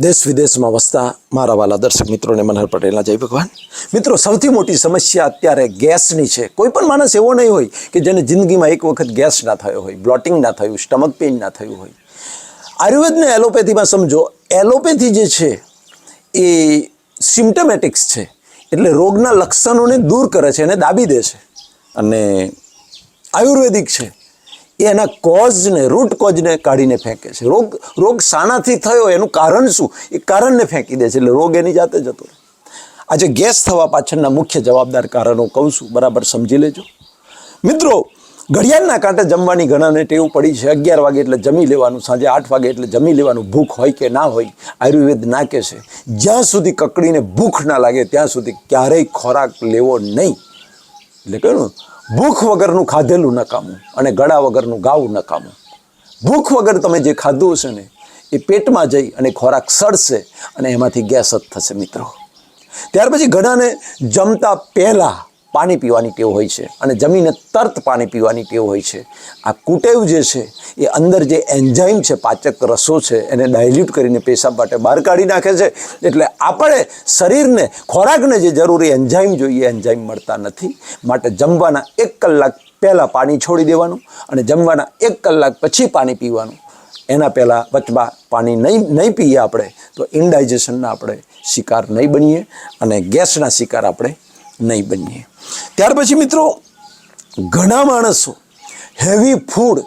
દેશ વિદેશમાં વસતા મારા વાલા દર્શક મિત્રોને મનહર પટેલના જય ભગવાન. મિત્રો, સૌથી મોટી સમસ્યા અત્યારે ગેસની છે. કોઈ પણ માણસ એવો નહીં હોય કે જેને જિંદગીમાં એક વખત ગેસ ના થયો હોય, બ્લોટિંગ ના થયું, સ્ટમક પેઇન ના થયું હોય. આયુર્વેદને એલોપેથીમાં સમજો, એલોપેથી જે છે એ સિમ્ટમેટિક્સ છે. એટલે રોગના લક્ષણોને દૂર કરે છે અને દાબી દે છે. અને આયુર્વેદિક છે. એ એના કોઝને, રૂટ કોઝને કાઢીને ફેંકે છે. રોગ રોગ શાનાથી થયો, એનું કારણ શું? એ કારણને ફેંકી દે છે, એટલે રોગ એની જાતે જતો રહે. આજે ગેસ થવા પાછળના મુખ્ય જવાબદાર કારણો કહું છું. બરાબર સમજી લેજો. મિત્રો, ઘડિયાળના કાંઠે જમવાની ઘણાને ટેવ પડી છે. અગિયાર વાગે એટલે જમી લેવાનું, સાંજે આઠ વાગે એટલે જમી લેવાનું, ભૂખ હોય કે ના હોય, આયુર્વેદ નાકે છે. જ્યાં સુધી કકડીને ભૂખ ના લાગે, ત્યાં સુધી ક્યારેય ખોરાક લેવો નહીં. એટલે કહ્યું, ભૂખ વગરનું ખાધેલું નકામું અને ગળા વગરનું ગાવું નકામું ભૂખ વગર તમે જે ખાધું હશે ને, એ પેટમાં જઈ અને ખોરાક સડશે અને એમાંથી ગેસ જ થશે મિત્રો. ત્યાર પછી ઘણાને જમતા પહેલાં પાણી પીવાની ટેવ હોય છે અને જમીને તરત પાણી પીવાની ટેવ હોય છે. આ કુટેવ જે છે, એ અંદર જે એન્ઝાઇમ છે, પાચક રસો છે, એને ડાયલ્યુટ કરીને પેશાબ માટે બહાર કાઢી નાખે છે. એટલે આપણે શરીરને, ખોરાકને જે જરૂરી એન્ઝાઇમ જોઈએ એન્ઝાઇમ મળતા નથી. માટે જમવાના એક કલાક પહેલાં પાણી છોડી દેવાનું અને જમવાના એક કલાક પછી પાણી પીવાનું. એના પહેલાં વચમાં પાણી નહીં નહીં પીએ આપણે, તો ઇનડાઇજેશનના આપણે શિકાર નહીં બનીએ અને ગેસના શિકાર આપણે નહીં બનીએ. ત્યાર પછી મિત્રો, ઘણા માણસો હેવી ફૂડ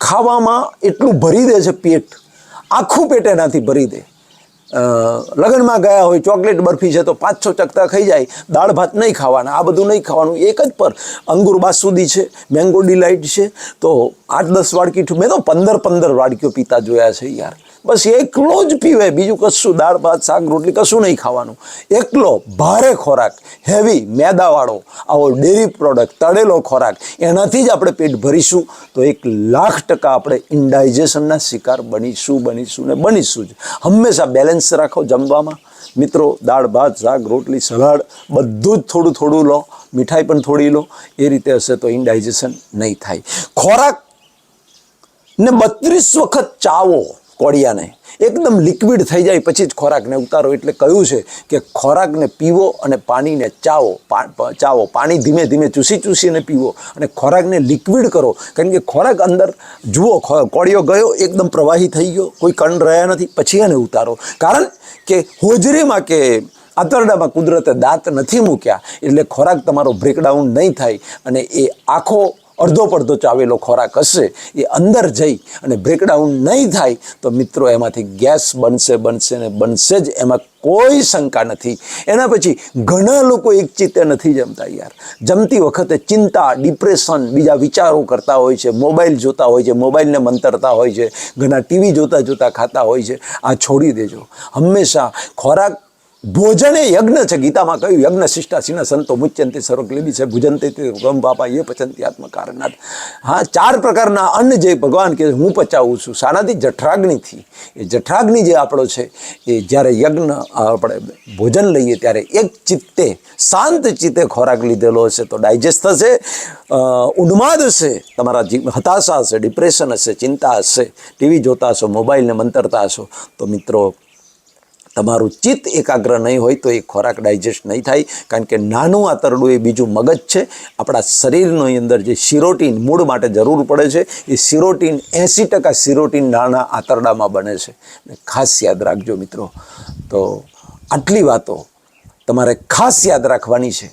ખાવામાં એટલું ભરી દે છે પેટ. આખું પેટ એનાથી ભરી દે. લગ્નમાં ગયા હોય, ચોકલેટ બરફી છે તો પાંચ છ ચકતા ખાઈ જાય. દાળ ભાત નહીં ખાવાના, આ બધું નહીં ખાવાનું, એક જ પર. અંગુર બાસુદી છે મેંગો ડિલાઇટ છે. તો આઠ દસ વાડકી મેં તો પંદર પંદર વાડકીઓ પીતા જોયા છે યાર. બસ એકલો જ પીવે, બીજું કશું, દાળ, ભાત, શાક, રોટલી કશું નહીં ખાવાનું. એકલો, ભારે ખોરાક હેવી મેદાવાળો, આવો ડેરી પ્રોડક્ટ તળેલો ખોરાક, એનાથી જ આપણે પેટ ભરીશું. તો એક લાખ ટકા આપણે ઇન્ડાઇજેશનના શિકાર બનીશું બનીશું ને બનીશું જ. હંમેશા બેલેન્સ રાખો જમવામાં. મિત્રો, દાળ, ભાત, શાક, રોટલી, સલાડ, બધું જ થોડું થોડું લો. મીઠાઈ પણ થોડી લો. એ રીતે હશે તો ઇન્ડાઇજેશન નહીં થાય. ખોરાક ને બત્રીસ વખત ચાવો. કોળિયાને. એકદમ લિક્વિડ થઈ જાય પછી જ ખોરાકને ઉતારો. એટલે કહ્યું છે કે ખોરાકને પીવો અને પાણીને ચાવો. ચાવો. પાણી ધીમે ધીમે ચૂસી ચૂસીને પીવો અને ખોરાકને લિક્વિડ કરો. કારણ કે ખોરાક અંદર જુઓ કોળિયો ગયો, એકદમ પ્રવાહી થઈ ગયો. કોઈ કણ રહ્યા નથી. પછી એને ઉતારો. કારણ કે હોજરીમાં કે આંતરડામાં કુદરતે દાંત નથી મૂક્યા, એટલે ખોરાક તમારો બ્રેકડાઉન નહીં થાય અને એ આખો અડધો પડધો ચાવેલો ખોરાક હશે, એ અંદર જઈ અને બ્રેકડાઉન નહીં થાય, તો મિત્રો એમાંથી ગેસ બનશે બનશે ને બનશે જ, એમાં કોઈ શંકા નથી. એના પછી ઘણા લોકો એક ચિત્તે નથી જમતા યાર. જમતી વખતે ચિંતા ડિપ્રેશન બીજા વિચારો કરતા હોય છે, મોબાઈલ જોતા હોય છે, મોબાઈલને મંતરતા હોય છે, ઘણા ટીવી જોતા જોતા ખાતા હોય છે. આ છોડી દેજો. હંમેશા ખોરાક ભોજન એ યજ્ઞ છે. ગીતામાં કહ્યું, યજ્ઞ શિષ્ટાશીના સંતો મુચ્યંતિ સર્વક્લેબી છે. ભુજંતે ગમ બાપા એ પચંતી આત્મકારનાથ હા, ચાર પ્રકારના અન્ન જે ભગવાન કે હું પચાવું છું. શાનાથી જઠરાગ્નિથી એ જઠરાગ્નિ જે આપણો છે, એ જ્યારે યજ્ઞ આપણે ભોજન લઈએ ત્યારે એક ચિત્તે, શાંત ચિત્તે ખોરાક લીધેલો હશે તો ડાયજેસ્ટ થશે. ઉન્માદ હશે, તમારા હતાશા હશે, ડિપ્રેશન હશે, ચિંતા હશે, ટીવી જોતા હશો, મોબાઈલને મંતરતા હશો. તો મિત્રો તમારું ચિત્ત એકાગ્ર નહીં હોય તો એ ખોરાક ડાયજેસ્ટ નહીં થાય. કારણ કે નાનું આંતરડું એ બીજું મગજ છે. આપણા શરીરની અંદર જે સિરોટીન મૂળ માટે જરૂર પડે છે, એ સિરોટીન એંસી ટકા સિરોટીન નાના આંતરડામાં બને છે. ખાસ યાદ રાખજો મિત્રો, તો આટલી વાતો તમારે ખાસ યાદ રાખવાની છે.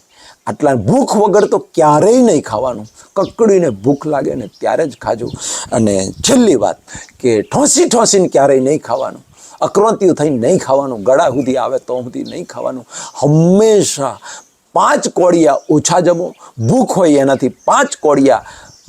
આટલા ભૂખ વગર તો ક્યારેય નહીં ખાવાનું. કકડીને ભૂખ લાગે ને ત્યારે જ ખાજો. અને છેલ્લી વાત કે ઠોસી ઠોસીને ક્યારેય નહીં ખાવાનું. અક્રાંતિઓ થઈને નહીં ખાવાનું, ગળા સુધી આવે, તો સુધી નહીં ખાવાનું. હંમેશા પાંચ કોળિયા ઓછા જમો, ભૂખ હોય એનાથી પાંચ કોળિયા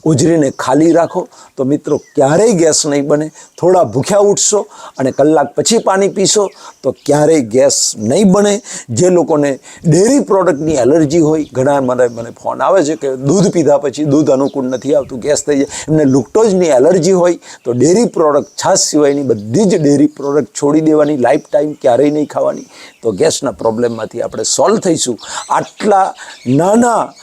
ઉજરીને ખાલી રાખો. તો મિત્રો ક્યારેય ગેસ નહીં બને. થોડા ભૂખ્યા ઉઠશો અને કલાક પછી પાણી પીશો તો ક્યારેય ગેસ નહીં બને. જે લોકોને ડેરી પ્રોડક્ટની એલર્જી હોય, ઘણા મને મને ફોન આવે છે કે દૂધ પીધા પછી દૂધ અનુકૂળ નથી આવતું, ગેસ થઈ જાય. એમને લુક્ટોઝની એલર્જી હોય તો ડેરી પ્રોડક્ટ, છાશ સિવાયની બધી જ ડેરી પ્રોડક્ટ છોડી દેવાની, લાઈફ ટાઈમ ક્યારેય નહીં ખાવાની. તો ગેસના પ્રોબ્લેમમાંથી આપણે સોલ્વ થઈશું. આટલા નાના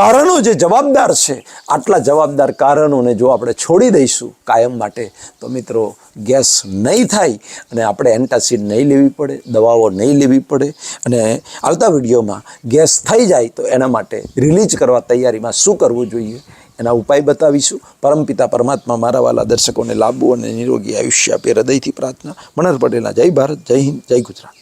કારણો જે જવાબદાર છે, આટલા જવાબદાર કારણોને જો આપણે છોડી દઈશું કાયમ માટે, તો મિત્રો ગેસ નહીં થાય અને આપણે એન્ટાસિડ નહીં લેવી પડે, દવાઓ નહીં લેવી પડે અને આવતા વિડીયોમાં ગેસ થઈ જાય તો એના માટે રિલીઝ કરવા તૈયારીમાં શું કરવું જોઈએ એના ઉપાય બતાવીશું. પરમપિતા પરમાત્મા મારા વાલા દર્શકોને લાંબુ અને નિરોગી આયુષ્ય આપે હૃદયથી પ્રાર્થના. મનર પટેલના જય ભારત, જય હિન્દ, જય ગુજરાત.